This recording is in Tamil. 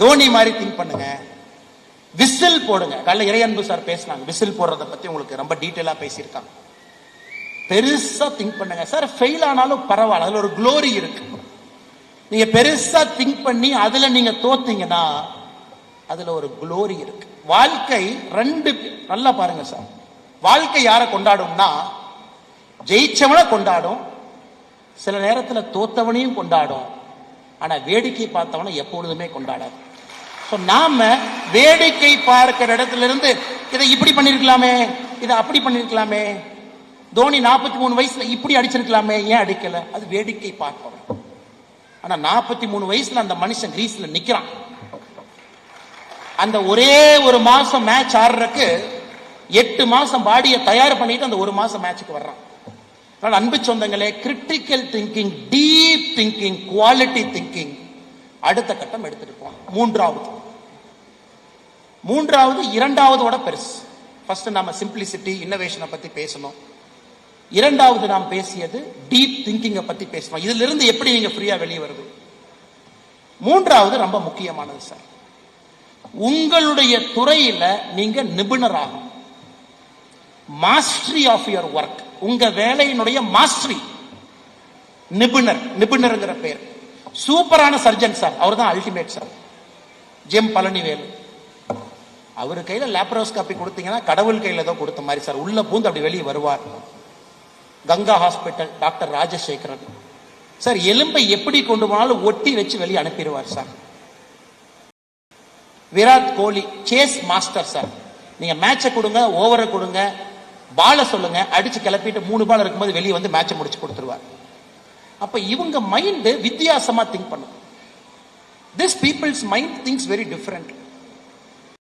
தோனி மாதிரி திங்க் பண்ணுங்க. விசில் போடுங்க. காலைல இறையன்பு சார் பேசினாங்க. விசில் போடுறத பத்தி உங்களுக்கு ரொம்ப டீட்டெயிலா பேசியிருக்காங்க. பெருசா திங்க் பண்ணுங்க. சார் ஃபெயில் ஆனாலும் பரவாயில்ல. அதுல ஒரு குளோரி இருக்கு. நீங்க பெருசா திங்க் பண்ணி அதுல நீங்க தோத்தீங்கன்னா அதுல ஒரு குளோரி இருக்கு. வாழ்க்கை ரெண்டு நல்லா பாருங்க சார். வாழ்க்கை யாரை கொண்டாடும்னா ஜெயிச்சவனை கொண்டாடும். சில நேரத்துல தோத்தவனையும் கொண்டாடும். ஆனா வேடிக்கை பார்த்தவனை எப்பொழுதுமே கொண்டாடாது. ஸோ நாம் வேடிக்கை பார்க்கிற இடத்துல இருந்து இதை இப்படி பண்ணிருக்கலாமே இதை அப்படி பண்ணியிருக்கலாமே தோனி நாற்பத்தி மூணு வயசுல இப்படி அடிச்சிருக்கலாமே ஏன் அடிக்கல? அது வேடிக்கை பார்ப்பவன் ஆனா நாற்பத்தி மூணு வயசுல அந்த மனுஷன் கிரீஸ்ல நிக்கிறான். அந்த ஒரே ஒரு மாசம் மேட்ச் ஆடுறதுக்கு எட்டு மாசம் பாடியை தயார் பண்ணிட்டு அந்த ஒரு மாசம் மேட்சுக்கு வர்றான். அதனால அன்பு சொந்தங்களே critical thinking deep thinking quality thinking அடுத்த கட்டம் எடுத்துட்டு போகணும் மூன்றாவது. மூன்றாவது இரண்டாவதோட பெருசு. ஃபர்ஸ்ட் நாம சிம்பிளிசிட்டி இன்னோவேஷனை பத்தி பேசணும். இரண்டாவது நாம் பேசியது டீப் திங்கிங்கை பத்தி பேசணும். இதுல இருந்து எப்படி நீங்க ஃப்ரீயா வெளியே வருது? மூன்றாவது ரொம்ப முக்கியமானது சார் உங்களுடைய துறையில நீங்க நிபுணராகும் மாஸ்டரி ஆஃப் யுவர் ஒர்க் உங்க வேலையினுடைய மாஸ்டரி நிபுணர். நிபுணர்ங்கிற பேர். சூப்பரான சர்ஜன் சார் அவர் தான் அல்டிமேட் சார் ஜெம் பழனிவேல். அவர் கையில் லேப்ரோஸ்காப்பி கொடுத்தீங்கன்னா கடவுள் கையில் ஏதோ கொடுத்த மாதிரி சார். உள்ள பூந்து அப்படி வெளியே வருவார். Ganga hospital doctor Rajasekaran. Sir எலும்பை எப்படி கொண்டு போனாலும் ஒட்டி வச்சு வெளியே அனுப்பிடுவார் sir. Virat Kohli chase master sir. நீங்க மேட்சை கொடுங்க ஓவரை கொடுங்க பாலை சொல்லுங்க அடிச்சு கிளப்பிட்டு மூணு பால் இருக்கும்போது வெளியே வந்து மேட்சை முடிச்சு கொடுத்துருவார். அப்ப இவங்க மைண்ட் வித்தியாசமா திங்க் பண்ணும். This people's mind things very different